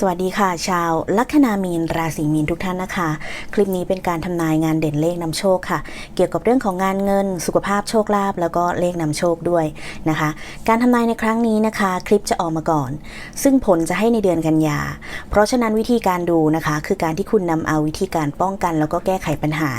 สวัสดีค่ะ ชาวลัคนามีนราศีมีนทุกท่านนะคะ คลิปนี้เป็นการทำนายงานเด่นเลขนำโชคค่ะ เกี่ยวกับเรื่องของงานเงิน สุขภาพโชคลาภแล้วก็เลขนำโชคด้วยนะคะ การทำนายในครั้งนี้นะคะ คลิปจะออกมาก่อน ซึ่งผลจะให้ในเดือนกันยา เพราะฉะนั้นวิธีการดูนะคะ คือการที่คุณนำเอาวิธีการป้องกัน แล้วก็แก้ไขปัญหา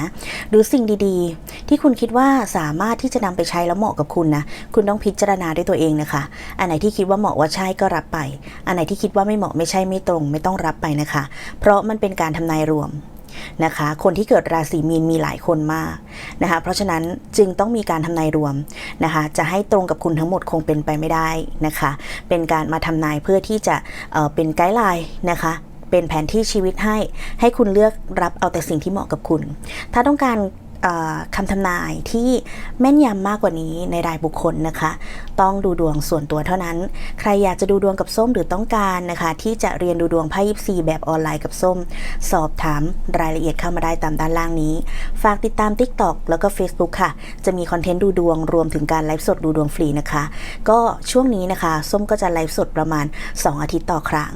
หรือสิ่งดีๆ ที่คุณคิดว่าสามารถที่จะนำไปใช้แล้วเหมาะกับคุณนะคุณต้องพิจารณาด้วยตัวเองนะคะ อันไหนที่คิดว่าเหมาะว่าใช่ก็รับไป อันไหนที่คิดว่าไม่เหมาะไม่ใช่ไม่ตรงไม่ต้องรับไปนะคะ เพราะมันเป็นการทำนายรวมนะคะ คนที่เกิดราศีมีนมีหลายคนมากนะคะ เพราะฉะนั้นจึงต้องมีการทำนายรวมนะคะ จะให้ตรงกับคุณทั้งหมดคงเป็นไปไม่ได้นะคะ เป็นการมาทำนายเพื่อที่จะเเป็นไกด์ไลน์นะคะเป็นแผนที่ชีวิตให้ให้คุณเลือกรับเอาแต่สิ่งที่เหมาะกับคุณ ถ้าต้องการ คำทำนายที่แม่นยำมากกว่านี้ในรายบุคคลนะคะ ต้องดูดวงส่วนตัวเท่านั้น ใครอยากจะดูดวงกับส้มหรือต้องการนะคะ ที่จะเรียนดูดวงไพ่ยิปซีแบบออนไลน์กับส้ม สอบถามรายละเอียดเข้ามาได้ตามด้านล่างนี้ ฝากติดตาม TikTok แล้วก็ Facebook ค่ะ จะมีคอนเทนต์ดูดวงรวมถึงการไลฟ์สดดูดวงฟรีนะคะ ก็ช่วงนี้นะคะ ส้มก็จะไลฟ์สดประมาณ 2 อาทิตย์ต่อครั้ง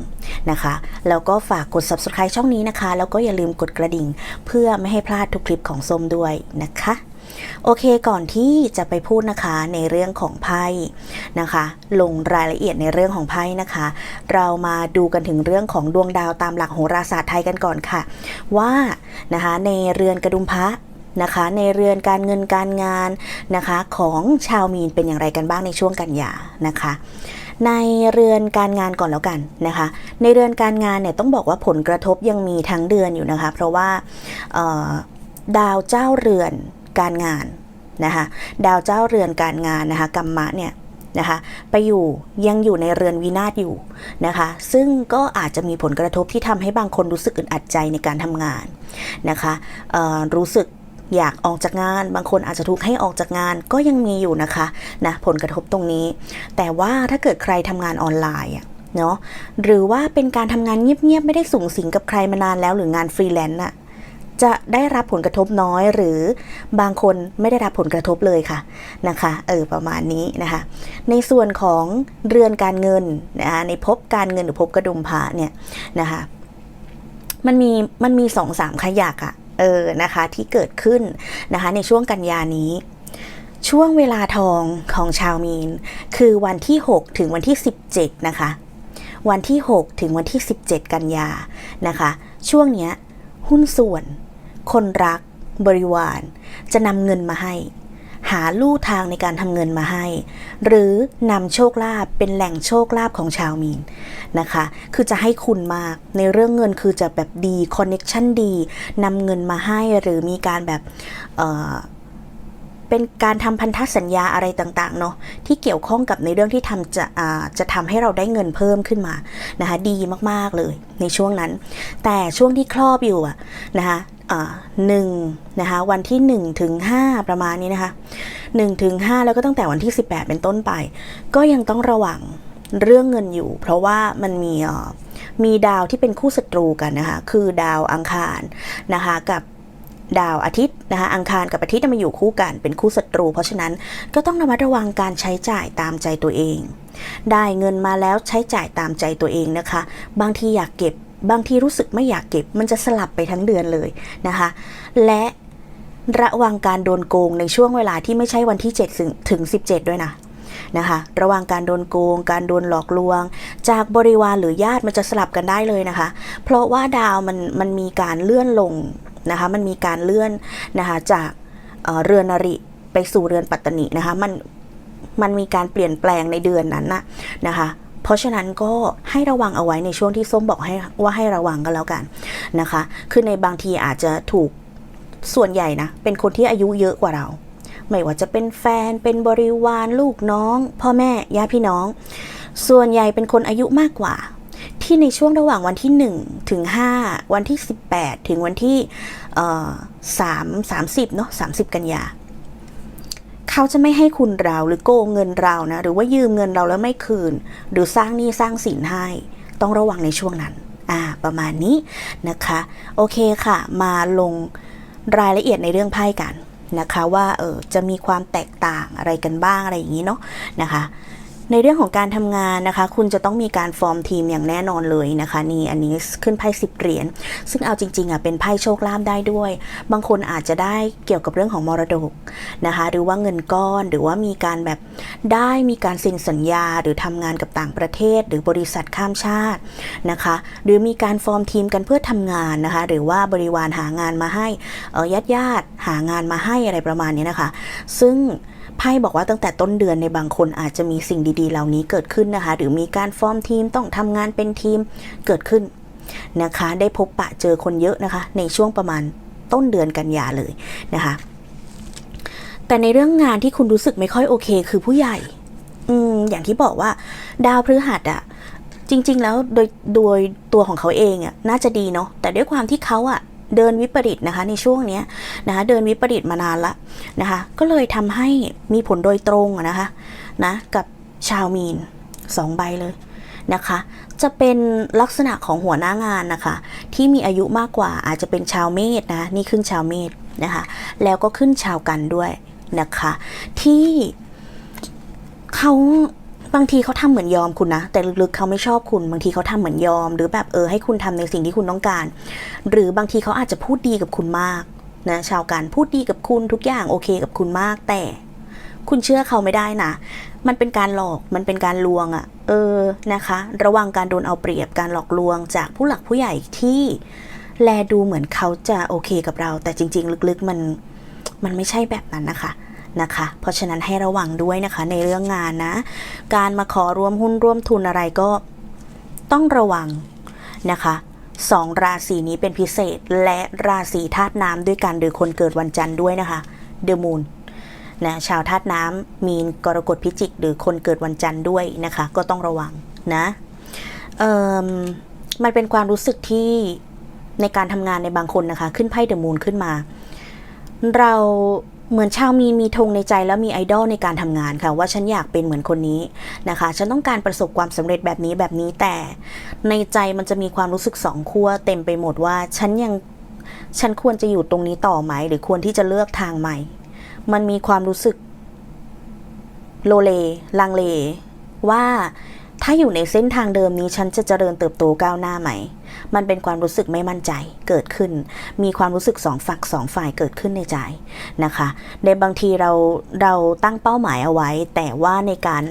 นะคะ แล้วก็ฝากกด subscribe ช่องนี้นะคะ แล้วก็อย่าลืมกดกระดิ่ง เพื่อไม่ให้พลาดทุกคลิปของส้มด้วยนะคะโอเคก่อนที่จะไปพูดนะคะในเรื่องของไพ่นะคะ ลงรายละเอียดในเรื่องของไพ่นะคะ เรามาดูกันถึงเรื่องของดวงดาวตามหลักโหราศาสตร์ไทยกันก่อนค่ะ ว่านะคะในเรือนกระดุมพระนะคะในเรือนการเงินการงานนะคะของชาวมีนเป็นอย่างไรกันบ้างในช่วงกันยานะคะ ในเรือนการงานก่อนแล้วกันนะคะ ในเรือนการงานเนี่ยต้องบอกว่าผลกระทบยังมีทั้งเดือนอยู่นะคะ เพราะว่า ดาวเจ้าเรือนการงานนะคะดาวเจ้าเรือนการงานนะคะกัมมะเนี่ยนะคะไปอยู่ยังอยู่ในเรือนวินาศอยู่นะคะซึ่งก็อาจจะมีผลกระทบที่ทำให้บางคนรู้สึกอึดอัดใจในการทำงานนะคะรู้สึกอยากออกจากงาน บางคนอาจจะถูกให้ออกจากงานก็ยังมีอยู่นะคะนะผลกระทบตรงนี้ แต่ว่าถ้าเกิดใครทำงานออนไลน์เนาะหรือว่าเป็นการทำงานเงียบๆไม่ได้สูงสิงกับใครมานานแล้วหรืองานฟรีแลนซ์อะ จะได้รับผลกระทบน้อยหรือบางคนไม่ได้รับผลกระทบเลยค่ะนะคะเออประมาณนี้นะคะ ในส่วนของเรือนการเงินนะคะในภพการเงินหรือภพกระดุมพระเนี่ยนะคะมันมีมันมีสองสามขยักอะเออนะคะที่เกิดขึ้นนะคะในช่วงกันยานี้ช่วงเวลาทองของชาวมีน คือวันที่ 6 ถึงวันที่ 17 นะคะ วันที่ 6 ถึงวันที่ 17 กันยานะคะ ช่วงเนี้ย หุ้นส่วน คนรัก บริวาร จะนำเงินมาให้ หาลู่ทางในการทำเงินมาให้ หรือนำโชคลาภเป็นแหล่งโชคลาภของชาวมีนนะคะ คือจะให้คุณมากในเรื่องเงินคือจะแบบดีคอนเน็ชันดีนำเงินมาให้หรือมีการแบบ เป็นการทำพันธสัญญาอะไรต่างๆเนาะที่เกี่ยวข้องกับในเรื่องที่ทำจะาจะทำให้เราได้เงินเพิ่มขึ้นมานะคะดีมากๆเลยในช่วงนั้น แต่ช่วงที่ครอบอยู่อะนะคะหนึ่งนะคะวันที่ 1 ถึง 5 ประมาณนี้นะคะ1ถึง5แล้วก็ตั้งแต่วันที่ 18 เป็นต้นไป ก็ยังต้องระวังเรื่องเงินอยู่ เพราะว่ามันมีมีดาวที่เป็นคู่ศัตรูกันนะคะ คือดาวอังคารนะคะ กับ ดาวอาทิตย์นะคะอังคารกับอาทิตย์มาอยู่คู่กันเป็นคู่ศัตรู เพราะฉะนั้นก็ต้องระมัดระวังการใช้จ่ายตามใจตัวเอง ได้เงินมาแล้วใช้จ่ายตามใจตัวเองนะคะ บางทีอยากเก็บบางทีรู้สึกไม่อยากเก็บ มันจะสลับไปทั้งเดือนเลยนะคะ และระวังการโดนโกงในช่วงเวลาที่ไม่ใช่วันที่ 7 ถึงถึง17 ด้วยนะนะคะ ระวังการโดนโกง การโดนหลอกลวง จากบริวารหรือญาติมันจะสลับกันได้เลยนะคะ เพราะว่าดาวมันมันมีการเลื่อนลง นะคะมันมีการเลื่อนนะคะจากเอ่อเรือนนริไปสู่เรือนปัตตนินะคะมันมันมีการเปลี่ยนแปลงในเดือนนั้นนะนะคะเพราะฉะนั้นก็ให้ระวังเอาไว้ในช่วงที่ส้มบอกให้ว่าให้ระวังกันแล้วกันนะคะ คือในบางทีอาจจะถูกส่วนใหญ่นะ เป็นคนที่อายุเยอะกว่าเรา ไม่ว่าจะเป็นแฟนเป็นบริวารลูกน้อง พ่อแม่ญาติพี่น้อง ส่วนใหญ่เป็นคนอายุมากกว่า ที่ในช่วงระหว่างวันที่ 1 ถึง 5 วันที่ 18 ถึงวันที่เอ่อ3 30เนาะ30กันยาเขาจะไม่ให้คุณเราหรือโกงเงินเรานะ หรือว่ายืมเงินเราแล้วไม่คืน หรือสร้างหนี้สร้างสินให้ ต้องระวังในช่วงนั้น อ่า ประมาณนี้นะคะ โอเคค่ะ มาลงรายละเอียดในเรื่องไพ่กันนะคะ ว่าเออจะมีความแตกต่างอะไรกันบ้างอะไรอย่างนี้เนาะนะคะ ในเรื่องของการทำงานนะคะ คุณจะต้องมีการฟอร์มทีมอย่างแน่นอนเลยนะคะ นี่อันนี้ขึ้นไพ่สิบเหรียญซึ่งเอาจริงๆอะเป็นไพ่โชคลาภได้ด้วย บางคนอาจจะได้เกี่ยวกับเรื่องของมรดกนะคะ หรือว่าเงินก้อนหรือว่ามีการแบบได้มีการเซ็นสัญญาหรือทำงานกับต่างประเทศ หรือบริษัทข้ามชาตินะคะ หรือมีการฟอร์มทีมกันเพื่อทำงานนะคะ หรือว่าบริวารหางานมาให้ญาติญาติๆหางานมาให้อะไรประมาณนี้นะคะ ซึ่ง ไพ่บอกว่าตั้งแต่ต้นเดือนในบางคนอาจจะมีสิ่งดีๆ เหล่านี้เกิดขึ้นนะคะ หรือมีการฟอร์มทีมต้องทำงานเป็นทีมเกิดขึ้นนะคะ ได้พบปะเจอคนเยอะนะคะ ในช่วงประมาณต้นเดือนกันยาเลยนะคะ แต่ในเรื่องงานที่คุณรู้สึกไม่ค่อยโอเค คือผู้ใหญ่ อืมอย่างที่บอกว่า ดาวพฤหัสอะจริง ๆ แล้วโดยโดยตัวของเขาเองอะน่าจะดีเนาะแต่ด้วยความที่เขาอะ เดินวิปริตนะคะในช่วงนี้นะคะเดินวิปริตมานานละนะคะก็เลยทำให้มีผลโดยตรงนะคะนะกับชาวมีนสองใบเลยนะคะจะเป็นลักษณะของหัวหน้างานนะคะ ที่มีอายุมากกว่าอาจจะเป็นชาวเมษนะนี่ขึ้นชาวเมษนะคะแล้วก็ขึ้นชาวกันด้วยนะคะ ที่เขา บางทีเขาทำเหมือนยอมคุณนะ แต่ลึกๆเขาไม่ชอบคุณ บางทีเขาทำเหมือนยอม หรือแบบเออให้คุณทำในสิ่งที่คุณต้องการ หรือบางทีเขาอาจจะพูดดีกับคุณมากนะชาวกันพูดดีกับคุณทุกอย่างโอเคกับคุณมาก แต่คุณเชื่อเขาไม่ได้นะ มันเป็นการหลอก มันเป็นการลวงอะ่ะ เออ นะคะ ระวังการโดนเอาเปรียบ การหลอกลวงจากผู้หลักผู้ใหญ่ที่แลดูเหมือนเขาจะโอเคกับเรา แต่จริง ๆ ลึกๆมัน มันไม่ใช่แบบนั้นนะคะ นะคะ เพราะฉะนั้นให้ระวังด้วยนะคะในเรื่องงานนะ การมาขอร่วมหุ้นร่วมทุนอะไรก็ต้องระวังนะคะสองราศีนี้เป็นพิเศษและราศีธาตุน้ำด้วยกันหรือคนเกิดวันจันทร์ด้วยนะคะเดอะมูนนะชาวธาตุน้ำมีนกรกฎพิจิก หรือคนเกิดวันจันทร์ด้วยนะคะ ก็ต้องระวังนะเอ่มมันเป็นความรู้สึกที่ในการทำงานในบางคนนะคะ ขึ้นไพ่เดอะมูนขึ้นมา เรา เหมือนชาวมีนมีธงในใจแล้วมีไอดอลในการทำงานค่ะ ว่าฉันอยากเป็นเหมือนคนนี้นะคะ ฉันต้องการประสบความสำเร็จแบบนี้แบบนี้แต่ ในใจมันจะมีความรู้สึกสองขั้วเต็มไปหมดว่าฉันยังฉันควรจะอยู่ตรงนี้ต่อไหม หรือควรที่จะเลือกทางใหม่ มันมีความรู้สึกโลเล ลังเล ว่า ถ้าอยู่ในเส้นทางเดิมนี้ฉันจะเจริญเติบโตก้าวหน้าไหม มันเป็นความรู้สึกไม่มั่นใจเกิดขึ้น มีความรู้สึกสองฝักสองฝ่ายเกิดขึ้นในใจนะคะ ในบางทีเราเราตั้งเป้าหมายเอาไว้ แต่ว่าในการ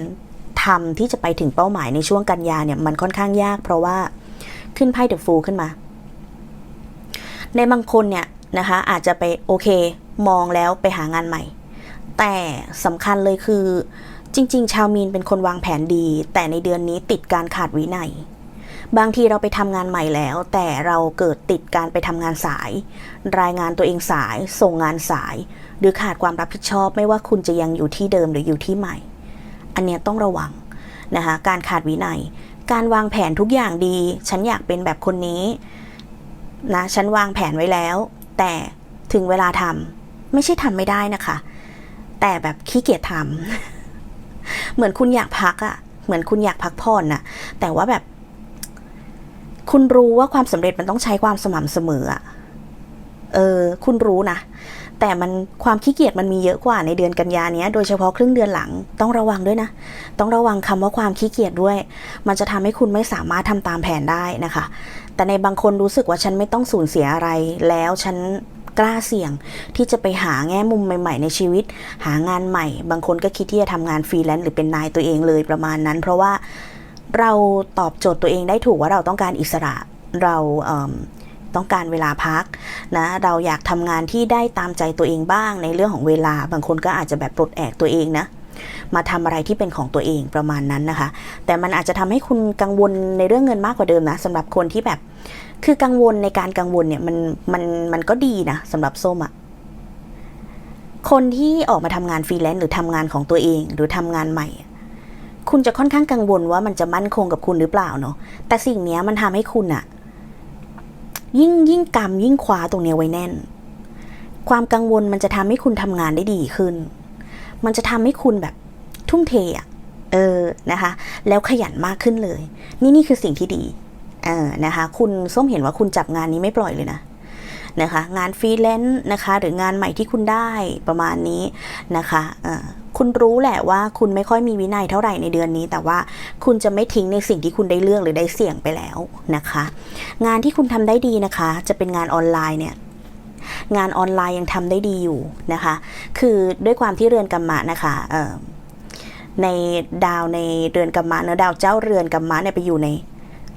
ทำที่จะไปถึงเป้าหมายในช่วงกันยาเนี่ยมันค่อนข้างยาก เพราะว่าขึ้นไพ่เดอะฟูขึ้นมา ในบางคนเนี่ยนะคะอาจจะไปโอเคมองแล้วไปหางานใหม่ แต่สำคัญเลยคือ จริง ๆ ชาวมีนเป็นคนวางแผนดี แต่ในเดือนนี้ติดการขาดวินัย บางทีเราไปทำงานใหม่แล้ว แต่เราเกิดติดการไปทำงานสาย รายงานตัวเองสาย ส่งงานสาย หรือขาดความรับผิดชอบไม่ว่าคุณจะยังอยู่ที่เดิมหรืออยู่ที่ใหม่ อันเนี้ยต้องระวังนะคะการขาดวินัย การวางแผนทุกอย่างดี ฉันอยากเป็นแบบคนนี้นะฉันวางแผนไว้แล้ว แต่ถึงเวลาทำไม่ใช่ทำไม่ได้นะคะ แต่แบบขี้เกียจทำ เหมือนคุณอยากพักอะเหมือนคุณอยากพักผ่อนน่ะ แต่ว่าแบบ คุณรู้ว่าความสำเร็จมันต้องใช้ความสม่ำเสมออะเออ คุณรู้นะ แต่มันความขี้เกียจมันมีเยอะกว่าในเดือนกันยานี้โดยเฉพาะครึ่งเดือนหลัง ต้องระวังด้วยนะ ต้องระวังคำว่าความขี้เกียจด้วย มันจะทำให้คุณไม่สามารถทำตามแผนได้นะคะ แต่ในบางคนรู้สึกว่าฉันไม่ต้องสูญเสียอะไร แล้วฉัน กล้าเสี่ยง ที่จะไปหาแง่มุมใหม่ ๆ ในชีวิต หางานใหม่ บางคนก็คิดที่จะทำงานฟรีแลนซ์หรือเป็นนายตัวเองเลยประมาณนั้น เพราะว่าเราตอบโจทย์ตัวเองได้ถูกว่าเราต้องการอิสระเราเต้องการเวลาพักนะเราอยากทำงานที่ได้ตามใจตัวเองบ้างในเรื่องของเวลา บางคนก็อาจจะแบบปลดแอกตัวเองนะมาทำอะไรที่เป็นของตัวเองประมาณนั้นนะคะ แต่มันอาจจะทำให้คุณกังวลในเรื่องเงินมากกว่าเดิมนะสำหรับคนที่แบบ คือกังวลในการกังวลเนี่ยมันมันมันก็ดีนะสำหรับส้มอะคนที่ออกมาทำงานฟรีแลนซ์หรือทำงานของตัวเอง หรือทำงานใหม่ คุณจะค่อนข้างกังวลว่ามันจะมั่นคงกับคุณหรือเปล่าเนาะแต่สิ่งเนี้ยมันทำให้คุณอะยิ่งยิ่งกำยิ่งคว้าตรงเนี้ยไว้แน่น ความกังวลมันจะทำให้คุณทำงานได้ดีขึ้น มันจะทำให้คุณแบบทุ่มเทอะเออนะคะ แล้วขยันมากขึ้นเลย นี่นี่คือสิ่งที่ดี เออนะคะ คุณส้มเห็นว่าคุณจับงานนี้ไม่ปล่อยเลยนะนะคะ งานฟรีแลนซ์นะคะ หรืองานใหม่ที่คุณได้ประมาณนี้นะคะเออคุณรู้แหละว่าคุณไม่ค่อยมีวินัยเท่าไหร่ในเดือนนี้ แต่ว่าคุณจะไม่ทิ้งในสิ่งที่คุณได้เลือกหรือได้เสี่ยงไปแล้วนะคะ งานที่คุณทำได้ดีนะคะ จะเป็นงานออนไลน์เนี่ยงานออนไลน์ยังทำได้ดีอยู่นะคะ คือด้วยความที่เรือนกรรมะนะคะในดาวในเรือนกรรมะเนอะดาวเจ้าเรือนกรรมะเนี่ยไปอยู่ใน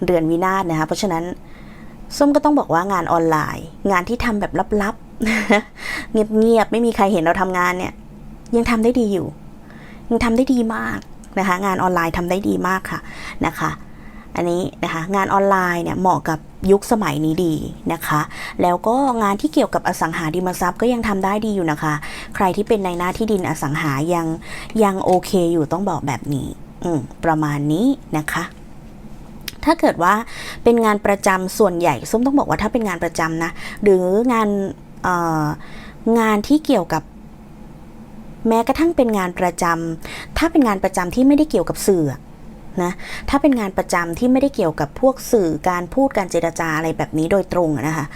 เรือนวินาศนะคะ เพราะฉะนั้นส้มก็ต้องบอกว่างานออนไลน์ งานที่ทำแบบลับๆ เงียบๆ ไม่มีใครเห็นเราทำงานเนี่ย ยังทำได้ดีอยู่ ยังทำได้ดีมากนะคะ งานออนไลน์ทำได้ดีมากค่ะนะคะ อันนี้นะคะงานออนไลน์เนี่ยเหมาะกับยุคสมัยนี้ดีนะคะ แล้วก็งานที่เกี่ยวกับอสังหาริมทรัพย์ก็ยังทำได้ดีอยู่นะคะ ใครที่เป็นในหน้าที่ดินอสังหายังยังโอเคอยู่ต้องบอกแบบนี้ อืประมาณนี้นะคะ ถ้าเกิดว่าเป็นงานประจำส่วนใหญ่ส้มต้องบอกว่าถ้าเป็นงานประจำนะ หรืองานงานที่เกี่ยวกับแม้กระทั่งเป็นงานประจำถ้าเป็นงานประจำที่ไม่ได้เกี่ยวกับสื่อนะถ้าเป็นงานประจำที่ไม่ได้เกี่ยวกับพวกสื่อการพูดการเจรจาอะไรแบบนี้โดยตรงนะคะ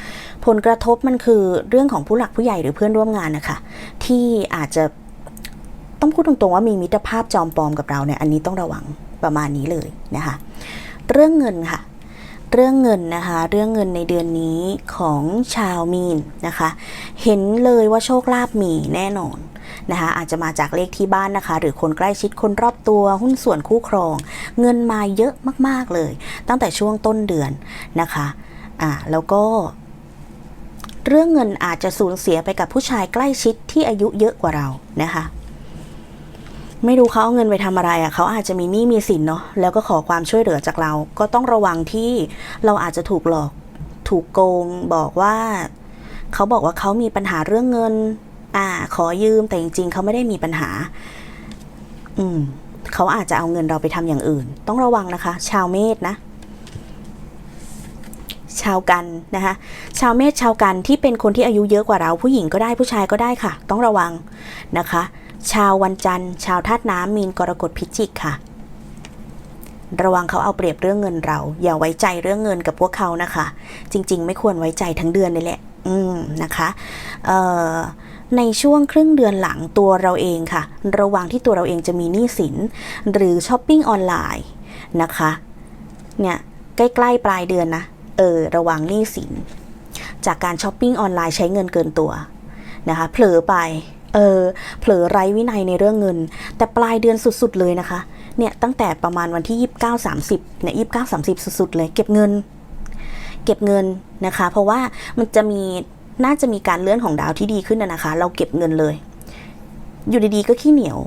ผลกระทบมันคือเรื่องของผู้หลักผู้ใหญ่หรือเพื่อนร่วมงานนะคะที่อาจจะต้องพูดตรงๆว่ามีมิตรภาพจอมปลอมกับเราเนี่ยอันนี้ต้องระวังประมาณนี้เลยนะคะ เรื่องเงินค่ะ เรื่องเงินนะคะ เรื่องเงินในเดือนนี้ของชาวมีนนะคะ เห็นเลยว่าโชคลาภมีแน่นอนนะคะอาจจะมาจากเลขที่บ้านนะคะ หรือคนใกล้ชิดคนรอบตัวหุ้นส่วนคู่ครอง เงินมาเยอะมาก ๆเลย ตั้งแต่ช่วงต้นเดือนนะคะอ่าแล้วก็ เรื่องเงินอาจจะสูญเสียไปกับผู้ชายใกล้ชิดที่อายุเยอะกว่าเรานะคะ ไม่รู้เขาเอาเงินไปทำอะไรอะ่ะเขาอาจจะมีหนี้มีสินเนาะแล้วก็ขอความช่วยเหลือจากเรา ก็ต้องระวังที่เราอาจจะถูกหลอก ถูกโกง บอกว่าเขาบอกว่าเขามีปัญหาเรื่องเงิน อ่า ขอยืมแต่จริง ๆเขาไม่ได้มีปัญหา อืมเขาอาจจะเอาเงินเราไปทำอย่างอื่น ต้องระวังนะคะ ชาวเมษนะชาวกันนะคะชาวเมษชาวกันที่เป็นคนที่อายุเยอะกว่าเราผู้หญิงก็ได้ผู้ชายก็ได้ค่ะ ต้องระวังนะคะ ชาววันจันทร์ ชาวธาตุน้ำมีนกรกฎพิจิกค่ะ ระวังเขาเอาเปรียบเรื่องเงินเรา อย่าไว้ใจเรื่องเงินกับพวกเขานะคะ จริง ๆ ไม่ควรไว้ใจทั้งเดือนเลยแหละ อืมนะคะเอ่อในช่วงครึ่งเดือนหลังตัวเราเองค่ะ ระวังที่ตัวเราเองจะมีหนี้สิน หรือช้อปปิ้งออนไลน์นะคะ เนี่ยใกล้ๆปลายเดือนนะ เออ ระวังหนี้สิน จากการช้อปปิ้งออนไลน์ใช้เงินเกินตัวนะคะ เผลอไป เออเผลอไร้วินัยในเรื่องเงิน แต่ปลายเดือนสุดๆเลยนะคะ เนี่ยตั้งแต่ประมาณวันที่ 29 30เนี่ย29 30 สุดๆเลย เก็บเงิน เก็บเงินนะคะ เพราะว่ามันจะมีน่าจะมีการเลื่อนของดาวที่ดีขึ้นนะนะคะ เราเก็บเงินเลย อยู่ดีๆก็ขี้เหนียว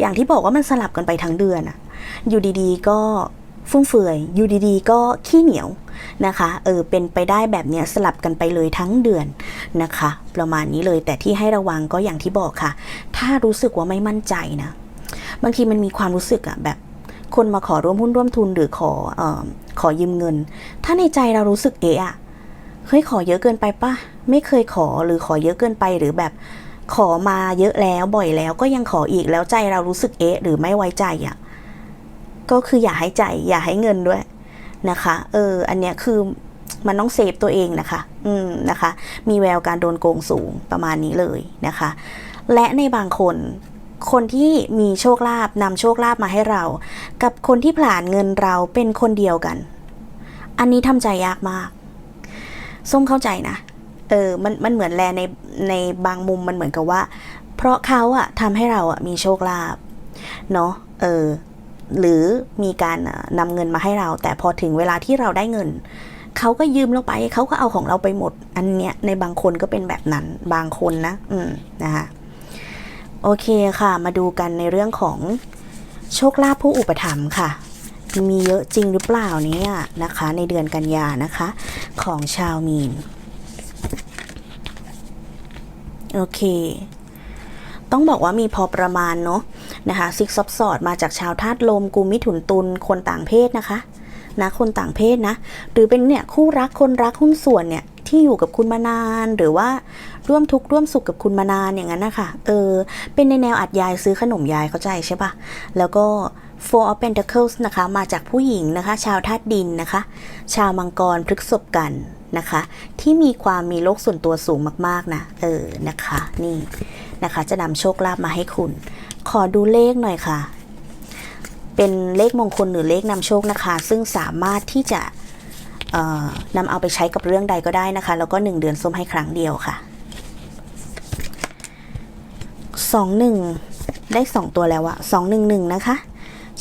อย่างที่บอกว่ามันสลับกันไปทั้งเดือนอะอยู่ดีๆก็ ฟุ่มเฟือยอยู่ดีๆ ก็ขี้เหนียวนะคะเออเป็นไปได้แบบเนี้ยสลับกันไปเลยทั้งเดือนนะคะ ประมาณนี้เลยแต่ที่ให้ระวังก็อย่างที่บอกค่ะ ถ้ารู้สึกว่าไม่มั่นใจนะ บางทีมันมีความรู้สึกอะแบบคนมาขอร่วมหุ้นร่วมทุนหรือขอเอ่อขอยืมเงิน ถ้าในใจเรารู้สึกเอะอะเฮ้ยขอเยอะเกินไปปะไม่เคยขอหรือขอเยอะเกินไปหรือแบบขอมาเยอะแล้วบ่อยแล้วก็ยังขออีกแล้วใจเรารู้สึกเอะหรือไม่ไว้ใจอะ่ะ ก็คืออย่าให้ใจอย่าให้เงินด้วยนะคะ เออ อันเนี้ยคือมันต้องเซฟตัวเองนะคะ อืมนะคะ มีแววการโดนโกงสูงประมาณนี้เลยนะคะ และในบางคนคนที่มีโชคลาภนำโชคลาภมาให้เรา กับคนที่ผลาญเงินเราเป็นคนเดียวกัน อันนี้ทำใจยากมาก ส้มเข้าใจนะ เออ มันมันเหมือนแลในในบางมุมมันเหมือนกับว่า เพราะเขาอะทำให้เราอะมีโชคลาภเนาะ เออ หรือมีการอะนำเงินมาให้เรา แต่พอถึงเวลาที่เราได้เงิน เขาก็ยืมเราไป เขาก็เอาของเราไปหมด อันเนี้ยในบางคนก็เป็นแบบนั้นบางคนนะ อืมนะคะโอเคค่ะ มาดูกันในเรื่องของโชคลาภผู้อุปถัมภ์ค่ะ มีเยอะจริงหรือเปล่าเนี่ยนะคะ ในเดือนกันยานะคะ ของชาวมีน โอเค ต้องบอกว่ามีพอประมาณเนาะนะคะซิกซับสอดมาจากชาวธาตุลมกุมมิถุนตุลคนต่างเพศนะคะนะคนต่างเพศนะ หรือเป็นเนี่ยคู่รักคนรักหุ้นส่วนเนี่ยที่อยู่กับคุณมานานหรือว่าร่วมทุกข์ร่วมสุขกับคุณมานานอย่างนั้นนะคะเออเป็นในแนวอัดยายซื้อขนมยายเข้าใจใช่ปะแล้วก็ Four of Pentacles นะคะมาจากผู้หญิงนะคะ ชาวธาตุดินนะคะ ชาวมังกรพฤกษบกันนะคะ ที่มีความมีโลกส่วนตัวสูงมากๆนะเออนะคะ นี่ นะคะ จะนำโชคลาภมาให้คุณ ขอดูเลขหน่อยค่ะ เป็นเลขมงคลหรือเลขนำโชคนะคะ ซึ่งสามารถที่จะนำเอาไปใช้กับเรื่องใดก็ได้นะคะ แล้วก็ 1 เดือนส้มให้ครั้งเดียวค่ะ 21 ได้ 2 ตัวแล้วอะ211 นะคะ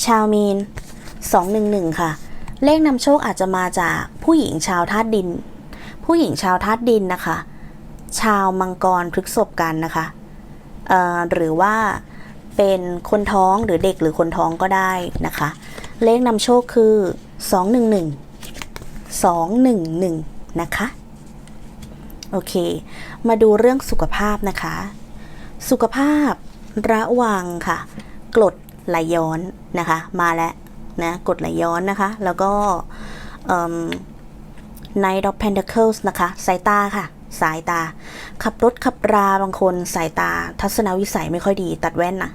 ชาวมีน 211 ค่ะ เลขนำโชคอาจจะมาจากผู้หญิงชาวธาตุดิน ผู้หญิงชาวธาตุดินนะคะ ชาวมังกรพฤกษบกันนะคะ หรือว่าเป็นคนท้องหรือเด็กหรือคนท้องก็ได้นะคะ เลขนำโชคคือ 211 211 นะคะ โอเค มาดูเรื่องสุขภาพนะคะ สุขภาพระวังค่ะ กรดไหลย้อนนะคะ มาแล้วนะกรดไหลย้อนนะคะ แล้วก็เอิ่ม Knight of Pentacles นะคะ สายตาค่ะ สายตา ขับรถขับราบางคนสายตา ทัศนวิสัยไม่ค่อยดี ตัดแว่นนะ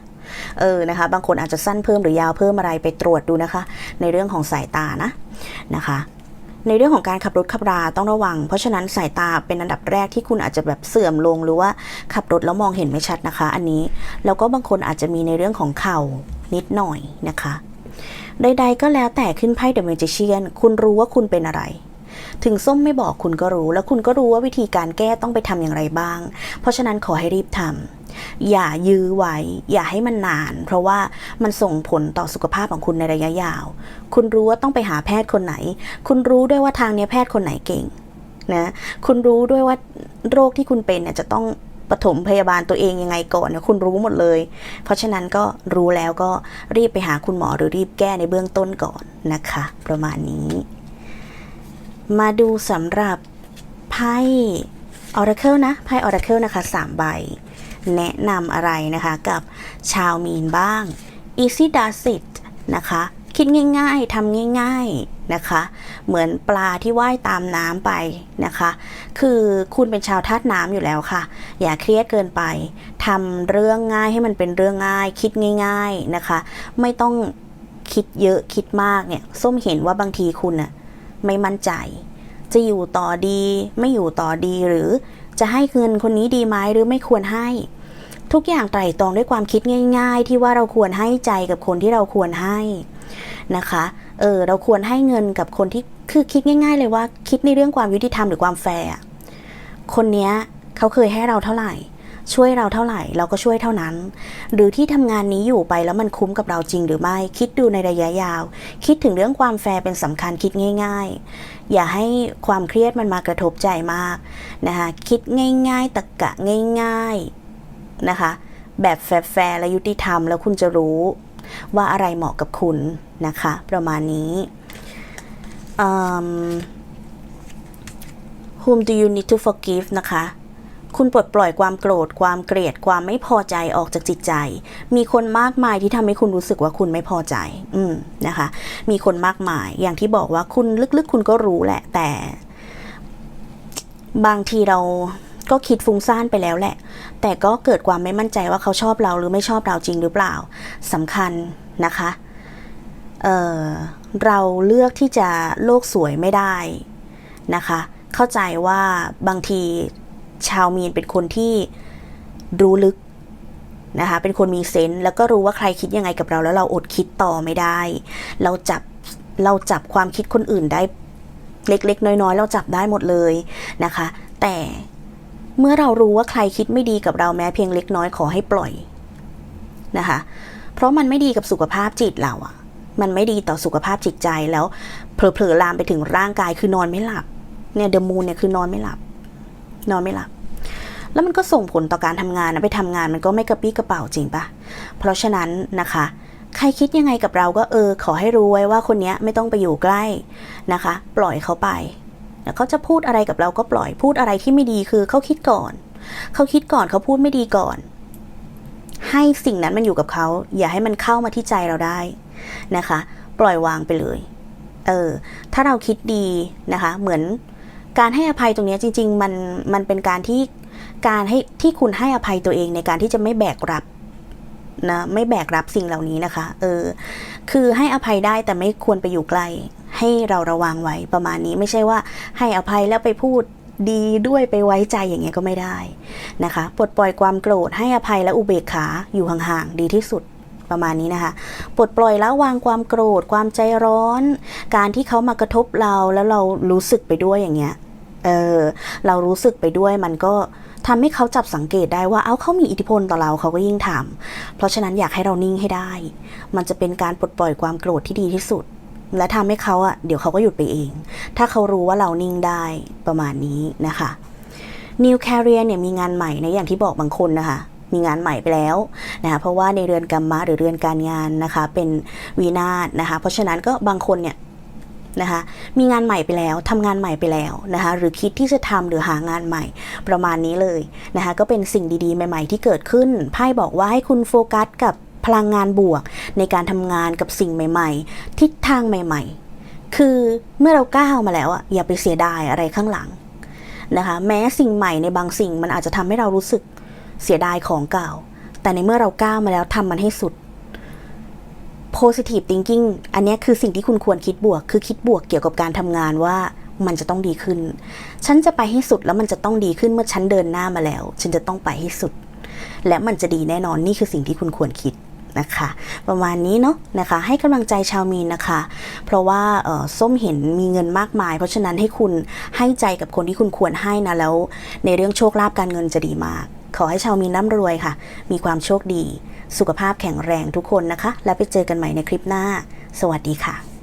เออนะคะ บางคนอาจจะสั้นเพิ่มหรือยาวเพิ่มอะไรไปตรวจดูนะคะ ในเรื่องของสายตานะนะคะ ในเรื่องของการขับรถขับราต้องระวัง เพราะฉะนั้นสายตาเป็นอันดับแรกที่คุณอาจจะแบบเสื่อมลงหรือว่าขับรถแล้วมองเห็นไม่ชัดนะคะ อันนี้แล้วก็บางคนอาจจะมีในเรื่องของเข่านิดหน่อยนะคะใดๆก็แล้วแต่ขึ้นไพ่เดอะเมจิเชียนคุณรู้ว่าคุณเป็นอะไร ถึงส้มไม่บอกคุณก็รู้ แล้วคุณก็รู้ว่าวิธีการแก้ต้องไปทำอย่างไรบ้าง เพราะฉะนั้นขอให้รีบทำอย่ายื้อไว้ อย่าให้มันนาน เพราะว่ามันส่งผลต่อสุขภาพของคุณในระยะยาว คุณรู้ว่าต้องไปหาแพทย์คนไหน คุณรู้ด้วยว่าทางนี้แพทย์คนไหนเก่งนะคุณรู้ด้วยว่าโรคที่คุณเป็นเนี่ยจะต้องปฐมพยาบาลตัวเองยังไงก่อนเนี่ยคุณรู้หมดเลย เพราะฉะนั้นก็รู้แล้วก็รีบไปหาคุณหมอหรือรีบแก้ในเบื้องต้นก่อนนะคะ ประมาณนี้ มาดูสำหรับไพ่ Oracle นะ ไพ่ Oracle นะคะ3ใบ แนะนำอะไรนะคะกับชาวมีนบ้าง Easy Does It นะคะ คิดง่ายๆทำง่าย ๆนะคะ เหมือนปลาที่ว่ายตามน้ำไปนะคะ คือคุณเป็นชาวธาตุน้ำอยู่แล้วค่ะ อย่าเครียดเกินไปทำเรื่องง่ายให้มันเป็นเรื่องง่าย คิดง่าย ๆนะคะ ไม่ต้องคิดเยอะคิดมากเนี่ย ส้มเห็นว่าบางทีคุณน่ะ ไม่มั่นใจ จะอยู่ต่อดี ไม่อยู่ต่อดีหรือจะให้เงินคนนี้ดีไหมหรือไม่ควรให้ ทุกอย่างไตร่ตรองด้วยความคิดง่าย ๆ ที่ว่าเราควรให้ใจกับคนที่เราควรให้นะคะ เออเราควรให้เงินกับคนที่คือคิดง่าย ๆ เลยว่าคิดในเรื่องความยุติธรรมหรือความแฟร์คนเนี้ยเขาเคยให้เราเท่าไหร่ ช่วยเราเท่าไหร่เราก็ช่วยเท่านั้น หรือที่ทำงานนี้อยู่ไปแล้วมันคุ้มกับเราจริงหรือไม่ คิดดูในระยะยาว คิดถึงเรื่องความแฟร์เป็นสำคัญคิดง่าย ๆ อย่าให้ความเครียดมันมากระทบใจมากนะคะคิดง่าย ๆตะกะง่าย ๆนะคะ แบบแฟร์ๆและยุติธรรมแล้วคุณจะรู้ว่าอะไรเหมาะกับคุณนะคะ ประมาณนี้อืม whom do you need to forgive นะคะ คุณปลดปล่อยความโกรธ ความเกลียด ความไม่พอใจออกจากจิตใจ มีคนมากมายที่ทำให้คุณรู้สึกว่าคุณไม่พอใจ อืมนะคะ มีคนมากมาย อย่างที่บอกว่าคุณลึกๆ คุณก็รู้แหละ แต่ บางทีเราก็คิดฟุ้งซ่านไปแล้วแหละ แต่ก็เกิดความไม่มั่นใจว่าเขาชอบเราหรือไม่ชอบเราจริงหรือเปล่าสำคัญนะคะ เออเราเลือกที่จะโลกสวยไม่ได้นะคะ เข้าใจว่าบางที ชาวมีนเป็นคนที่รู้ลึกนะคะ เป็นคนมีเซนส์แล้วก็รู้ว่าใครคิดยังไงกับเราแล้วเราอดคิดต่อไม่ได้ เราจับเราจับความคิดคนอื่นได้เล็ก ๆ น้อย ๆ เราจับได้หมดเลยนะคะ แต่เมื่อเรารู้ว่าใครคิดไม่ดีกับเราแม้เพียงเล็กน้อยขอให้ปล่อยนะคะ เพราะมันไม่ดีกับสุขภาพจิตเราอะมันไม่ดีต่อสุขภาพจิตใจแล้วเผลอๆลามไปถึงร่างกายคือนอนไม่หลับเนี่ยเดอะมูนเนี่ยคือนอนไม่หลับ นอนไม่หลับ แล้วมันก็ส่งผลต่อการทำงานนะไปทำงานมันก็ไม่กระปี้กระเป๋าจริงปะเพราะฉะนั้นนะคะ ใครคิดยังไงกับเราก็เออ ขอให้รู้ไว้ว่าคนนี้ไม่ต้องไปอยู่ใกล้นะคะ ปล่อยเขาไปแล้วเขาจะพูดอะไรกับเราก็ปล่อยพูดอะไรที่ไม่ดีคือเขาคิดก่อนเขาคิดก่อนเขาพูดไม่ดีก่อน ให้สิ่งนั้นมันอยู่กับเขา อย่าให้มันเข้ามาที่ใจเราได้นะคะ ปล่อยวางไปเลย เออ ถ้าเราคิดดีนะคะ เหมือน การให้อภัยตรงนี้จริง ๆ มันมันเป็นการที่การให้ที่คุณให้อภัยตัวเองในการที่จะไม่แบกรับนะไม่แบกรับสิ่งเหล่านี้นะคะ เออ คือให้อภัยได้แต่ไม่ควรไปอยู่ใกล้ ให้เราระวังไว้ประมาณนี้ไม่ใช่ว่าให้อภัยแล้วไปพูดดีด้วยไปไว้ใจอย่างเงี้ยก็ไม่ได้นะคะปลดปล่อยความโกรธให้อภัยและอุเบกขาอยู่ห่างๆดีที่สุดประมาณนี้นะคะปลดปล่อยแล้ววางความโกรธ ความใจร้อน การที่เขามากระทบเราแล้วเรารู้สึกไปด้วยอย่างเงี้ย เออเรารู้สึกไปด้วยมันก็ทำให้เขาจับสังเกตได้ว่า เอ้าเขามีอิทธิพลต่อเราเขาก็ยิ่งทำเพราะฉะนั้นอยากให้เรานิ่งให้ได้ มันจะเป็นการปลดปล่อยความโกรธที่ดีที่สุด และทำให้เขาอะเดี๋ยวเขาก็หยุดไปเอง ถ้าเขารู้ว่าเรานิ่งได้ประมาณนี้นะคะ New Career เนี่ยมีงานใหม่นะอย่างที่บอกบางคนนะคะมีงานใหม่ไปแล้วนะคะเพราะว่าในเรือนกรรมะหรือเรือนการงานนะคะ เป็นวีนาศนะคะ เพราะฉะนั้นก็บางคนเนี่ย นะคะมีงานใหม่ไปแล้วทำงานใหม่ไปแล้วนะคะหรือคิดที่จะทำหรือหางานใหม่ประมาณนี้เลยนะคะก็เป็นสิ่งดีๆ ใหม่ ๆ ที่เกิดขึ้นไพ่บอกว่าให้คุณโฟกัสกับพลังงานบวก ในการทำงานกับสิ่งใหม่ ๆ ทิศทางใหม่ ๆ คือเมื่อเราก้าวมาแล้วอะอย่าไปเสียดายอะไรข้างหลังนะคะแม้สิ่งใหม่ในบางสิ่งมันอาจจะทำให้เรารู้สึกเสียดายของเก่า แต่ในเมื่อเราก้าวมาแล้วทำมันให้สุด positive thinking อันนี้คือสิ่งที่คุณควรคิดบวก คือคิดบวกเกี่ยวกับการทำงานว่ามันจะต้องดีขึ้น ฉันจะไปให้สุดแล้วมันจะต้องดีขึ้นเมื่อฉันเดินหน้ามาแล้ว ฉันจะต้องไปให้สุด และมันจะดีแน่นอนนี่คือสิ่งที่คุณควรคิดนะคะ ประมาณนี้เนาะนะคะ ให้กำลังใจชาวมีนนะคะ เพราะว่าส้มเห็นมีเงินมากมาย เพราะฉะนั้นให้คุณให้ใจกับคนที่คุณควรให้นะแล้ว ในเรื่องโชคลาภการเงินจะดีมาก ขอให้ชาวมีน้ำรวยค่ะ มีความโชคดี สุขภาพแข็งแรงทุกคนนะคะ แล้วไปเจอกันใหม่ในคลิปหน้า สวัสดีค่ะ